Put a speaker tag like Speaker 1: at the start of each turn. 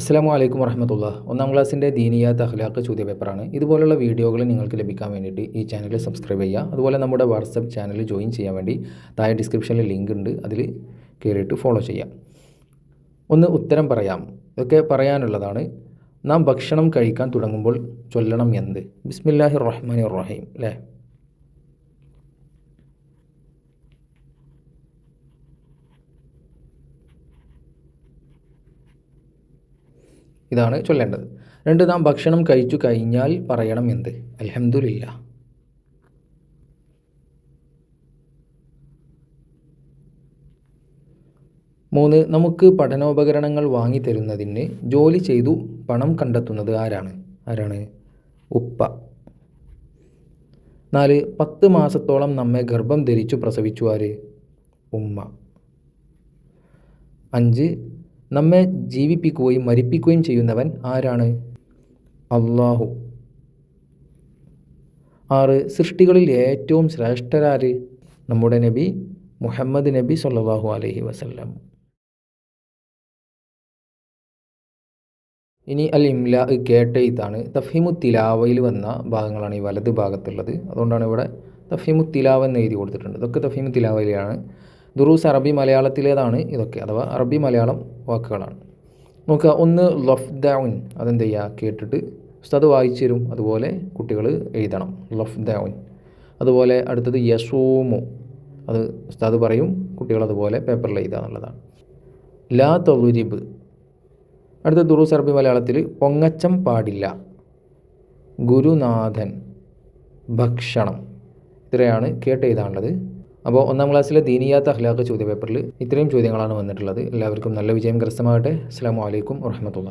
Speaker 1: അസ്സാം വലൈക്കും വർഹമത്തുള്ള ഒന്നാം ക്ലാസ്സിന്റെ ദീനിയ തഹ്ലാക്ക് ചോദ്യ പേപ്പറാണ്. ഇതുപോലുള്ള വീഡിയോകൾ നിങ്ങൾക്ക് ലഭിക്കാൻ വേണ്ടിയിട്ട് ഈ ചാനൽ സബ്സ്ക്രൈബ് ചെയ്യുക. അതുപോലെ നമ്മുടെ വാട്സപ്പ് ചാനൽ ജോയിൻ ചെയ്യാൻ വേണ്ടി താഴെ ഡിസ്ക്രിപ്ഷനിൽ ലിങ്ക് ഉണ്ട്. അതിൽ കയറിയിട്ട് ഫോളോ ചെയ്യാം ഒന്ന് ഉത്തരം പറയാം. ഇതൊക്കെ പറയാനുള്ളതാണ്. നാം ഭക്ഷണം കഴിക്കാൻ തുടങ്ങുമ്പോൾ ചൊല്ലണം എന്ത്? ബിസ്മില്ലാഹി റഹ്മാൻ റഹീം അല്ലേ? ഇതാണ് ചൊല്ലേണ്ടത്. രണ്ട് നാം ഭക്ഷണം കഴിച്ചു കഴിഞ്ഞാൽ പറയണം എന്ത്? അലഹമുല്ല മൂന്ന് നമുക്ക് പഠനോപകരണങ്ങൾ വാങ്ങി തരുന്നതിന് ജോലി ചെയ്തു പണം കണ്ടെത്തുന്നത് ആരാണ്? ആരാണ്? ഉപ്പ. നാല് പത്ത് മാസത്തോളം നമ്മെ ഗർഭം ധരിച്ചു പ്രസവിച്ചു ആര്? ഉമ്മ. അഞ്ച് നമ്മെ ജീവിപ്പിക്കുകയും മരിപ്പിക്കുകയും ചെയ്യുന്നവൻ ആരാണ്? അള്ളാഹു ആറ് സൃഷ്ടികളിൽ ഏറ്റവും ശ്രേഷ്ഠരാര്? നമ്മുടെ നബി മുഹമ്മദ് നബി സല്ലാഹു അലഹി വസല്ലം. ഇനി അൽ ഇംല കേട്ട ഇതാണ്. തഫീമു തിലാവയിൽ വന്ന ഭാഗങ്ങളാണ് ഈ വലത് ഭാഗത്തുള്ളത്. അതുകൊണ്ടാണ് ഇവിടെ തഫീമു തിലാവ എന്ന് എഴുതി കൊടുത്തിട്ടുണ്ട്. ഇതൊക്കെ തഫീമു തിലാവയിലാണ്. ദുറൂസ് അറബി മലയാളത്തിലേതാണ് ഇതൊക്കെ അഥവാ അറബി മലയാളം വാക്കുകളാണ്. നോക്കുക ഒന്ന് ലഫ് ദൗൻ അതെന്ത് ചെയ്യുക? കേട്ടിട്ട് ഉസ്താദ് വായിച്ചു തരും. അതുപോലെ കുട്ടികൾ എഴുതണം. ലഫ്ദൌൻ. അതുപോലെ അടുത്തത് യസൂമു. അത് ഉസ്താദ് പറയും കുട്ടികൾ അതുപോലെ പേപ്പറിൽ എഴുതുക എന്നുള്ളതാണ്. ലാ തൊലുരിബ് അടുത്ത ദുറൂസ് അറബി മലയാളത്തിൽ പൊങ്ങച്ചം പാടില്ല. ഗുരുനാഥൻ. ഭക്ഷണം. ഇത്രയാണ് കേട്ട് എഴുതാനുള്ളത്. അപ്പോൾ ഒന്നാം ക്ലാസ്സിലെ ദീനിയാത്ത അഖ്ലാഖ് ചോദ്യ പേപ്പറിൽ ഇത്രയും ചോദ്യങ്ങളാണ് വന്നിട്ടുള്ളത്. എല്ലാവർക്കും നല്ല വിജയം. കരസ്ഥമാകട്ടെ. അസ്സാം വലൈക്കും വർഹമത്തുള്ള